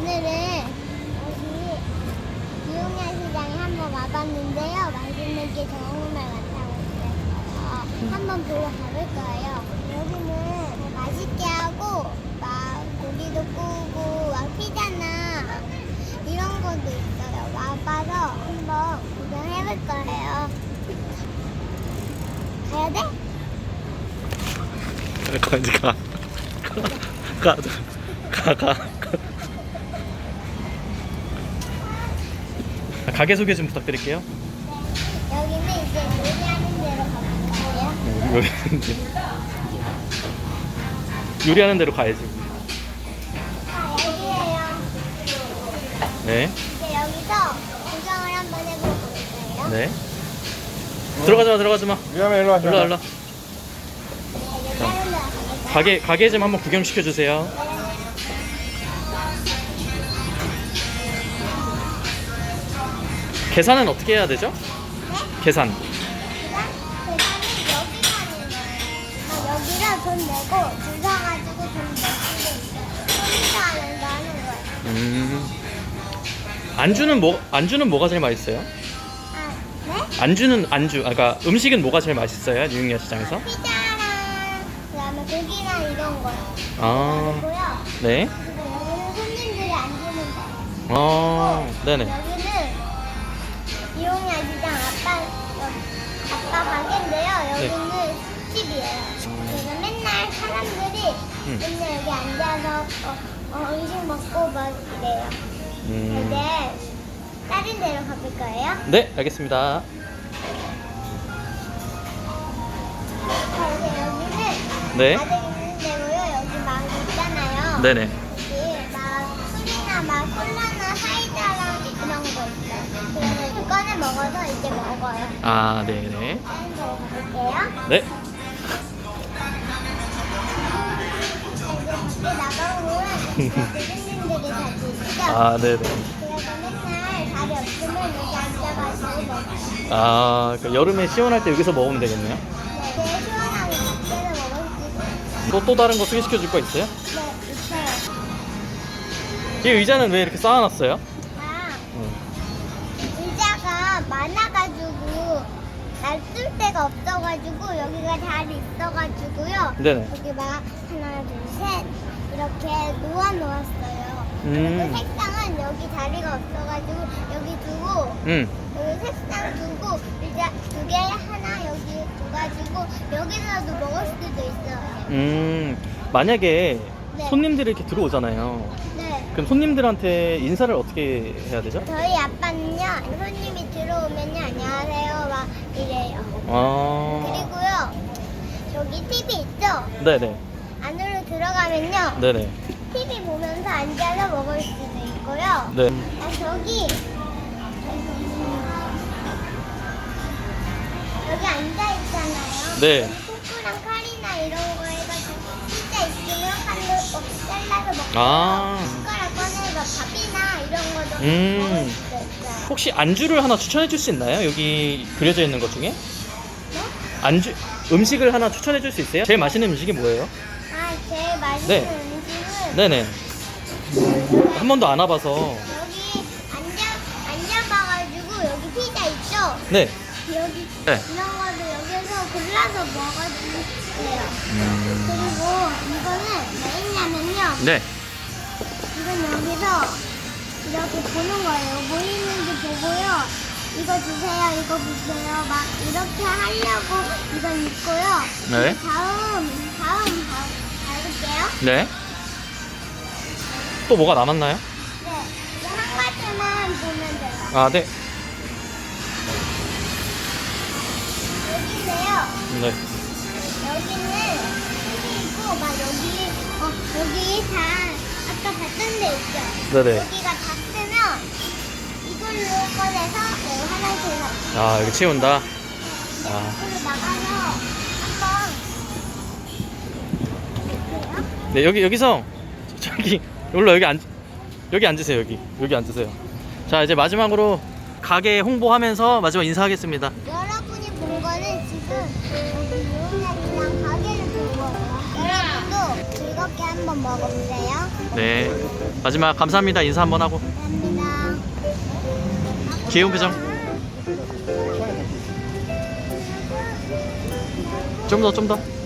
오늘은 여기 이용야 시장에 한번 와봤는데요. 맛있는 게 정말 많다고 그래서 한번 보러 가볼 거예요. 여기는 맛있게 하고 막 고기도 구우고 막 피자나 이런 것도 있어요. 와봐서 한번 구경해볼 거예요. 가야 돼? 가 이제 가. 가. 가. 가. 가. 가게 소개 좀 부탁드릴게요. 여기는 이제 요리하는 데로 가볼까요? 요리하는 데. 요리하는 대로 가야지. 아, 여기에요. 네. 이제 여기서 구경을 한번 해볼 거예요. 네. 들어가지 마, 들어가지 마. 위험해 일로 와. 일로 와, 일로 와. 이제 다른 데 가볼까요? 가게 가게 좀 한번 구경시켜 주세요. 계산은 어떻게 해야 되죠? 네? 계산. 그다음 계산은 여기서 하는 거예요. 아, 여기랑 돈 내고 줄 서가지고 돈 내고 있어요. 여기서 하는 거 하는 거예요. 음. 안주는 뭐 안주는 뭐가 제일 맛있어요? 아, 네? 안주는 안주. 아까 그러니까 음식은 뭐가 제일 맛있어요? 뉴욕야 시장에서? 피자랑 그다음에 고기랑 이런 거요. 아. 그리고요. 네. 그리고 여기는 손님들이 앉으면 돼요. 어. 네네. 아빠 여- 아빠 가게인데요. 네. 여기는 집이에요. 그래서 맨날 사람들이 음. 맨날 여기 앉아서 어, 어, 음식 먹고 막 이래요. 음. 이제 다른 데로 가볼 거예요. 네, 알겠습니다. 여기는 네. 다들 있는 데고요. 여기 막 있잖아요. 네네. 여기 막 술이나 막 콜라나 사이다 랑 이런 거 있어요. 그래서 이거 꺼내 먹어서 이제 먹어요. 아, 네네. 다른. 네. 밖에 있죠. 아, 네네. 그래서 맨날 자리 없으면 여기 앉아가지고 먹어요. 아, 그 여름에 시원할 때 여기서 먹으면 되겠네요. 네, 되게 시원하게 밖에서 먹을 수 있어요. 또, 또 다른 거 소개시켜 줄거 있어요? 네, 있어요. 이 의자는 왜 이렇게 쌓아놨어요? 의자가 많아가지고 놔둘 데가 없어가지고 여기가 자리 있어가지고요. 네네. 여기 막 하나, 둘, 셋 이렇게 놓아 놓았어요. 음. 그리고 색상은 여기 자리가 없어가지고 여기 두고 음. 여기 색상 두고 의자 두 개 하나 여기 둬가지고 여기서도 먹을 수도 있어요. 음. 만약에 네. 손님들이 이렇게 들어오잖아요. 네. 그럼 손님들한테 인사를 어떻게 해야 되죠? 저희 아빠는요 손님이 들어오면요 안녕하세요 막 이래요. 아. 그리고요 저기 TV 있죠? 네네. 안으로 들어가면요 네네. TV 보면서 앉아서 먹을 수도 있고요. 네. 아 저기 여기 앉아 있잖아요. 네. 여기 포크랑 칼이나 이런 거 해가지고 피자 있으면 칼로 잘라서 먹고 아. 밥이나 이런 거도 음. 먹을 수도 있어요. 혹시 안주를 하나 추천해 줄 수 있나요? 여기 그려져 있는 것 중에? 네? 안주 음식을 하나 추천해 줄 수 있어요? 제일 맛있는 음식이 뭐예요? 아 제일 맛있는 네. 음식은 네네. 한 번도 안 와봐서. 여기 앉아 앉아봐가지고 여기 피자 있죠? 네. 여기 네. 이런 거도 여기서 골라서 먹어주세요. 음. 그리고 이거는 뭐있냐면요 네. 이건 여기서 이렇게 보는 거예요. 뭐 있는지 보고요. 이거 주세요, 이거 주세요. 막 이렇게 하려고 이건 있고요. 네. 다음, 다음 봐, 밟을게요. 네. 또 뭐가 남았나요? 네. 이거 한 가지만 보면 돼요. 아, 네. 여기인데요. 네. 여기는 있죠. 네네. 여기가 다 쓰면 이걸로 꺼내서 여기 화장실에서 아, 치운다. 이제 아. 나가서 한번. 네, 여기, 여기서, 저기, 올라 여기 앉, 여기 앉으세요, 여기. 여기 앉으세요. 자, 이제 마지막으로 가게 홍보하면서 마지막 인사하겠습니다. 여러분이 본 거는 지금 즐겁게 한번 먹어보세요. 네. 마지막 감사합니다. 인사 한번 하고. 감사합니다. 귀여운 표정. 좀 더, 좀 더.